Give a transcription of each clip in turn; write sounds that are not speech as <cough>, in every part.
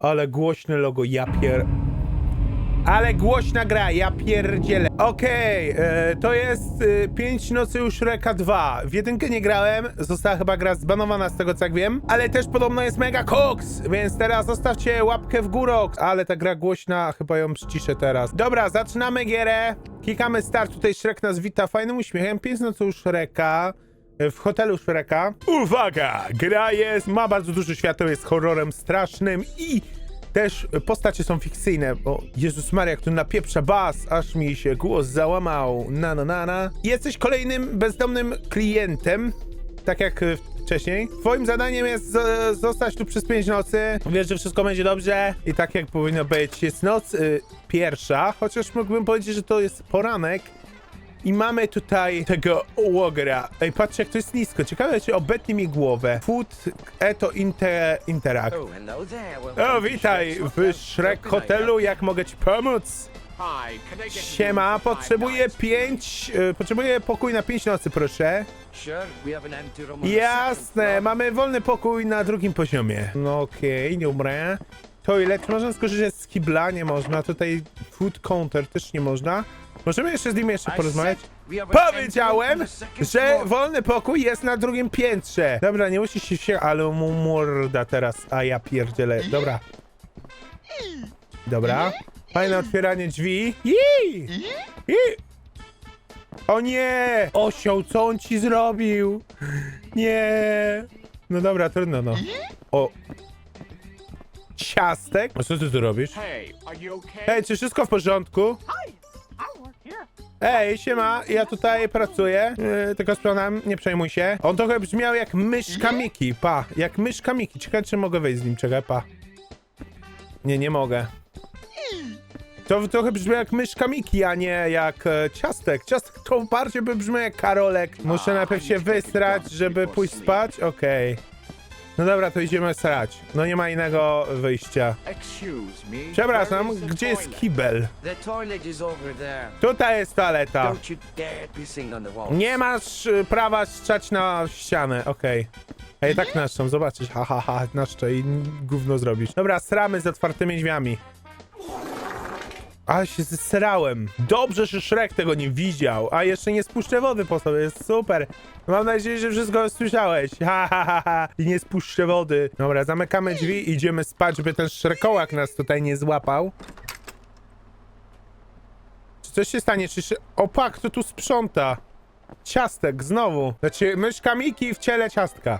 Ale głośne logo, ja pier... Ale głośna gra, ja pierdzielę. Okej, e, to jest e, 5 nocy u Shreka 2. W jedynkę nie grałem, została chyba gra zbanowana z tego co jak wiem, ale też podobno jest mega koks, więc teraz zostawcie łapkę w górę. Ale ta gra głośna, chyba ją przyciszę teraz. Dobra, zaczynamy gierę. Klikamy start, tutaj Shrek nas wita fajnym uśmiechem. 5 nocy u Shreka. W hotelu Shreka. Uwaga! Gra jest, ma bardzo dużo świateł, jest horrorem strasznym i też postacie są fikcyjne, bo Jezus Maria, tu napieprza bas, aż mi się głos załamał. Na na na na. Jesteś kolejnym bezdomnym klientem, tak jak wcześniej. Twoim zadaniem jest zostać tu przez 5 nocy. Wiesz, że wszystko będzie dobrze i tak jak powinno być. Jest noc y, pierwsza, chociaż mógłbym powiedzieć, że to jest poranek. I mamy tutaj tego Łogera. Ej, patrzcie jak to jest nisko. Ciekawe, czy obetnie mi głowę. Food Eto Inter Interact. Oh, O, witaj w. Shrek Hotelu, jak mogę ci pomóc? Siema, potrzebuję pięć, y, potrzebuję pokój na pięć nocy, proszę. Jasne, mamy wolny pokój na drugim poziomie. No okej, dobra. Toilet, można skorzystać z kibla, nie można. Tutaj food counter też nie można. Możemy jeszcze z nim jeszcze porozmawiać? Powiedziałem, że wolny pokój jest na drugim piętrze. Dobra, nie musisz się się, ale mu morda teraz, a ja pierdzielę. Dobra. Dobra. Fajne otwieranie drzwi. Jej! Jej! O nie! Osioł, co on ci zrobił? Nie! No dobra, trudno no. O. Ciastek? A co ty tu robisz? Hey, are you okay? Hej, czy wszystko w porządku? Ej, siema, ja tutaj pracuję, yy, tylko sprawdzam, nie przejmuj się. On trochę brzmiał jak myszka Miki, pa, jak myszka Miki. Czekaj, czy mogę wejść z nim, czekaj, pa. Nie, nie mogę. To trochę brzmiał jak myszka Miki, a nie jak e, ciastek. Ciastek to bardziej by brzmiał jak Karolek. Muszę najpierw się wystrać, żeby pójść spać? Okej. No dobra, to idziemy srać. No nie ma innego wyjścia. Przepraszam, gdzie jest kibel? Tutaj jest toaleta. Nie masz y, prawa strzać na ścianę, okej. Ej, tak naszczą, zobaczysz, ha, ha, ha, naszczę i gówno zrobisz. Dobra, sramy z otwartymi drzwiami. Ale się zesrałem. Dobrze, że Shrek tego nie widział, a jeszcze nie spuszczę wody po sobie, jest super. Mam nadzieję, że wszystko słyszałeś. Ha, ha, ha, ha. I nie spuszczę wody. Dobra, zamykamy drzwi i idziemy spać, by ten Shrekołak nas tutaj nie złapał. Czy coś się stanie? Czy... szy- Opa, kto tu sprząta? Ciastek, znowu. Znaczy, myszka Miki w ciele ciastka.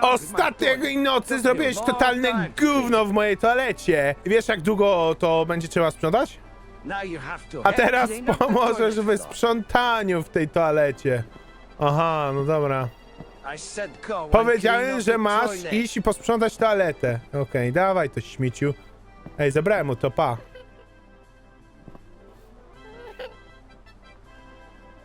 Ostatniej nocy zrobiłeś totalne gówno w mojej toalecie. Wiesz, jak długo to będzie trzeba sprzątać? A teraz pomożesz w sprzątaniu w tej toalecie. Aha, no dobra. Powiedziałem, że masz iść i posprzątać toaletę. Okej, dawaj to śmieciu. Ej, zabrałem mu to, pa.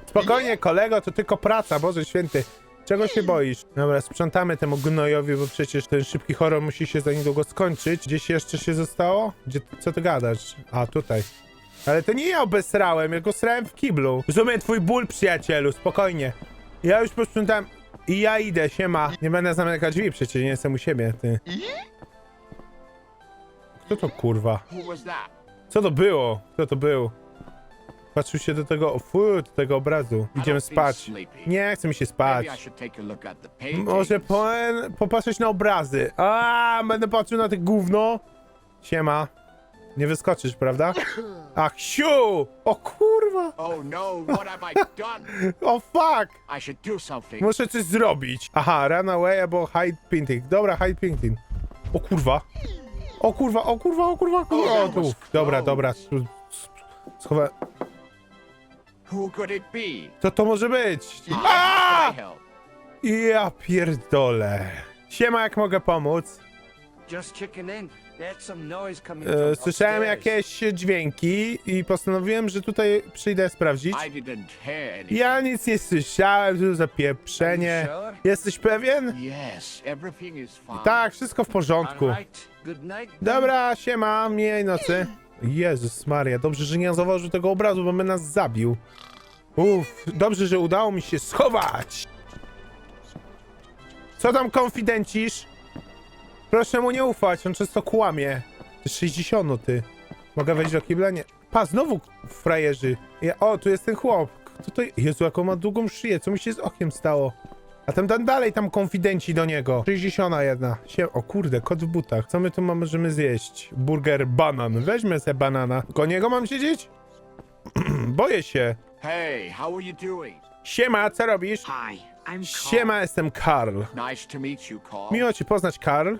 Spokojnie, kolego, to tylko praca, Boże święty. Czego się boisz? Dobra, sprzątamy temu gnojowi, bo przecież ten szybki horror musi się za niedługo skończyć. Gdzieś jeszcze się zostało? Gdzie, co ty gadasz? A, tutaj. Ale to nie ja obesrałem, ja go srałem w kiblu. Rozumiem twój ból, przyjacielu, spokojnie. Ja już posprzątałem i ja idę, siema. Nie będę zamykać drzwi, przecież nie jestem u siebie, ty. Kto to kurwa? Co to było? Kto to był? Patrzył się do tego, fu, do tego obrazu. Idziemy spać. Nie chce mi się spać. Może po, popatrzeć na obrazy. A, będę patrzył na te gówno. Siema. Nie wyskoczysz, prawda? <coughs> Ach, siu! O kurwa! Oh no, what have I done? <coughs> O fuck! I should do something. Muszę coś zrobić. Aha, run away albo hide painting. Dobra, hide painting. O kurwa. O kurwa, o kurwa, o kurwa, o kurwa. O, tu. Dobra, dobra. Schowa... Who could it be? Co to może być? I help? Ja pierdolę. Siema, jak mogę pomóc? Just checking in. There's some noise coming E, from słyszałem upstairs. jakieś dźwięki i postanowiłem, że tutaj przyjdę sprawdzić. I didn't hear anything. Ja nic nie słyszałem, co to za pieprzenie. Are you sure? Jesteś pewien? Yes, everything is fine. Tak, wszystko w porządku. All right. Good night. Dobra, siema, miłej nocy. Jezus Maria, dobrze, że nie zauważył tego obrazu, bo by nas zabił. Uff, dobrze, że udało mi się schować. Co tam konfidencisz? Proszę mu nie ufać, on często kłamie. Ty 60, ty. Mogę wejść do kibla? Nie. Pa, znowu frajerzy. Ja, o, tu jest ten chłop. Kto to... Jezu, jaką ma długą szyję. Co mi się z okiem stało? A tam, tam dalej, tam konfidenci do niego. 60 jedna. Sie... O kurde, kot w butach. Co my tu mamy, możemy zjeść? Burger, banan. Weźmy se banana. Koło niego mam siedzieć? <clears throat> Boję się. Hey, how are you doing? Siema, co robisz? Hi, I'm. Siema, jestem Karl. Nice to meet you, Carl. Miło cię poznać, Karl.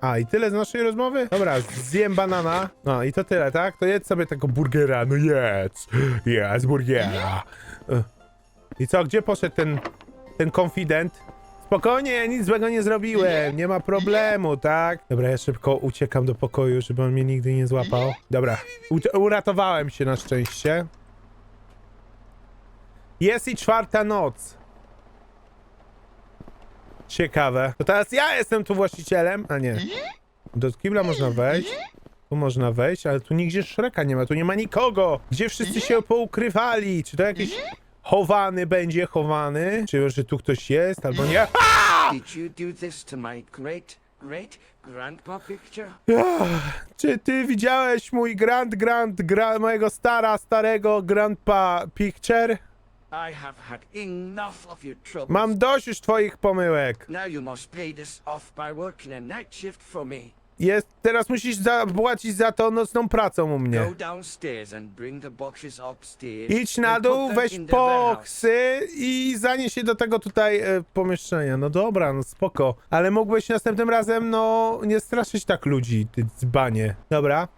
A, i tyle z naszej rozmowy? Dobra, zjem banana. No i to tyle, tak? To jedz sobie tego burgera. No jedz. Jedz burgera. Ugh. I co, gdzie poszedł ten, ten konfident? Spokojnie, ja nic złego nie zrobiłem. Nie ma problemu, tak? Dobra, ja szybko uciekam do pokoju, żeby on mnie nigdy nie złapał. Dobra, u- uratowałem się na szczęście. Jest i czwarta noc. Ciekawe. To teraz ja jestem tu właścicielem? A nie. Do kibla można wejść. Tu można wejść, ale tu nigdzie Szreka nie ma. Tu nie ma nikogo. Gdzie wszyscy się poukrywali? Czy to jakiś chowany będzie chowany? Czy że tu ktoś jest albo nie? Did you do this to my great, great grandpa picture? Czy ty widziałeś mój grand, grand, gra, mojego stara, starego grandpa picture? I have had enough of your trouble. Mam dość już twoich pomyłek. Now you must pay this off by working a night shift for me. Jest, teraz musisz zapłacić za to nocną pracą u mnie. Idź na dół, weź boksy i zanieś się do tego tutaj e, pomieszczenia. No dobra, no spoko. Ale mógłbyś następnym razem, no, nie straszyć tak ludzi, ty dzbanie. Dobra.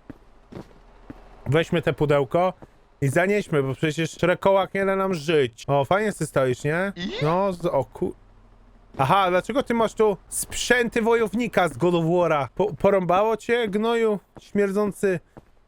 Weźmy te pudełko i zanieśmy, bo przecież Szrekołak nie da nam żyć. O, fajnie ty stoisz, nie? No, z, o ku... Aha, dlaczego ty masz tu sprzęty wojownika z God of War'a? Po, porąbało cię, gnoju śmierdzący?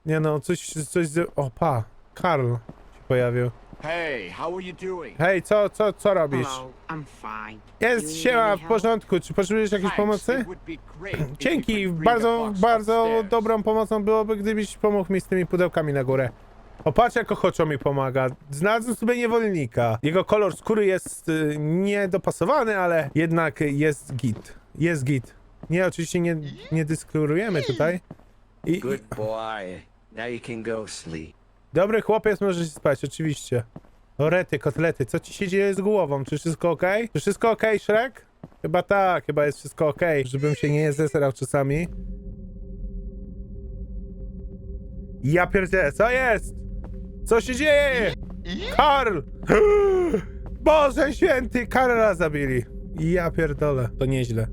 Nie no, coś, coś z... O, pa, Karl się pojawił. Hey, how are you doing? Hej, co, co, co robisz? Hello, I'm fine. Jest, need siema, any w help? porządku. Czy potrzebujesz jakiejś Thanks, pomocy? it would be great if you Dzięki, could bring the bardzo, box bardzo upstairs. dobrą pomocą byłoby, gdybyś pomógł mi z tymi pudełkami na górę. O, patrz jak ochoczo mi pomaga. Znalazłem sobie niewolnika. Jego kolor skóry jest y, niedopasowany, ale jednak jest git. Jest git. Nie, oczywiście nie, nie dyskryminujemy tutaj. I, i Good boy. Now you can go sleep. dobry chłopiec może się spać, oczywiście. Orety, kotlety, co ci się dzieje z głową? Czy wszystko ok? Czy wszystko ok, Shrek? Chyba tak, chyba jest wszystko ok, żebym się nie zesrał czasami. Ja pierdzielę, co jest? Co się dzieje? Karl! <gasps> Boże święty, Karla zabili. Ja pierdolę, to nieźle.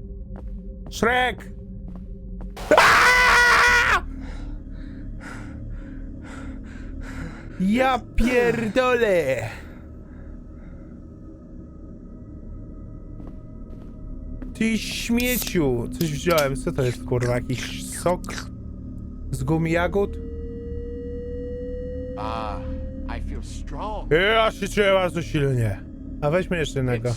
Shrek! Aaaa! Ja pierdolę! Ty śmieciu! Coś wziąłem, co to jest kurwa? Jakiś sok? Z gumi jagód? Ja się czuję bardzo silnie. A weźmy jeszcze jednego.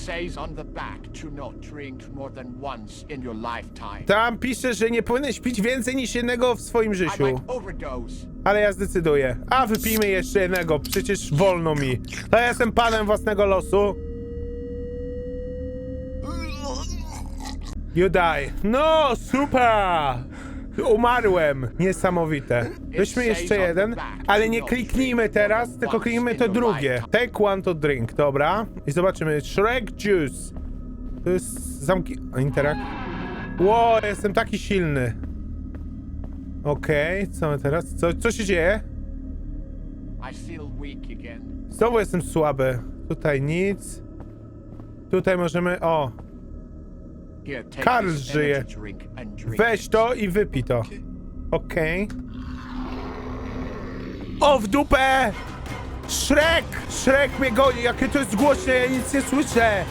Tam pisze, że nie powinieneś pić więcej niż jednego w swoim życiu. Ale ja zdecyduję. A wypijmy jeszcze jednego, przecież wolno mi. To ja jestem panem własnego losu. You die. No, super! Umarłem. Niesamowite. Weźmy jeszcze jeden, ale nie kliknijmy teraz, tylko kliknijmy to drugie. Take one to drink, dobra. I zobaczymy. Shrek Juice. To jest zamki... a, Interakt. Ło, jestem taki silny. Okej, co my teraz? Co, co się dzieje? Znowu jestem słaby. Tutaj nic. Tutaj możemy... O, Karl żyje. weź to i wypij to. Okej. O, w dupę! Szrek! Szrek mnie goni! Jakie to jest głośne, ja nic nie słyszę!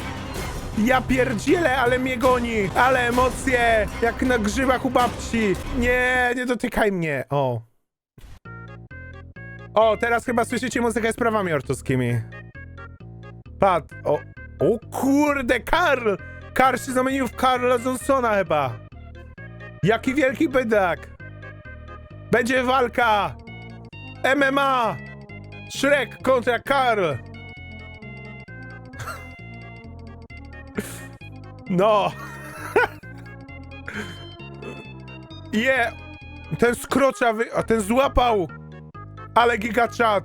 Ja pierdzielę, ale mnie goni! Ale emocje! Jak na grzybach u babci! Nie, nie dotykaj mnie! O. O, teraz chyba słyszycie muzykę z prawami ortowskimi. Pat, o. O kurde, Karl! Karl się zamienił w Karla Johnsona chyba. Jaki wielki bydlak! Będzie walka! MMA! Shrek kontra Karl! <laughs> No! <laughs> Je! Ten skrocza wy... A ten złapał! Ale gigachat!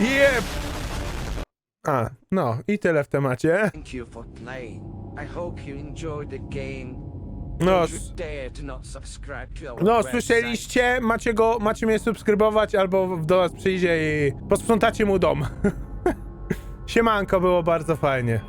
Je! A, no i tyle w temacie. Thank you for playing. I hope you enjoyed the game. No, Don't s- you dare to not subscribe to our no website. słyszeliście? Macie go, macie mnie subskrybować albo do was przyjdzie i posprzątacie mu dom. <laughs> Siemanko, było bardzo fajnie.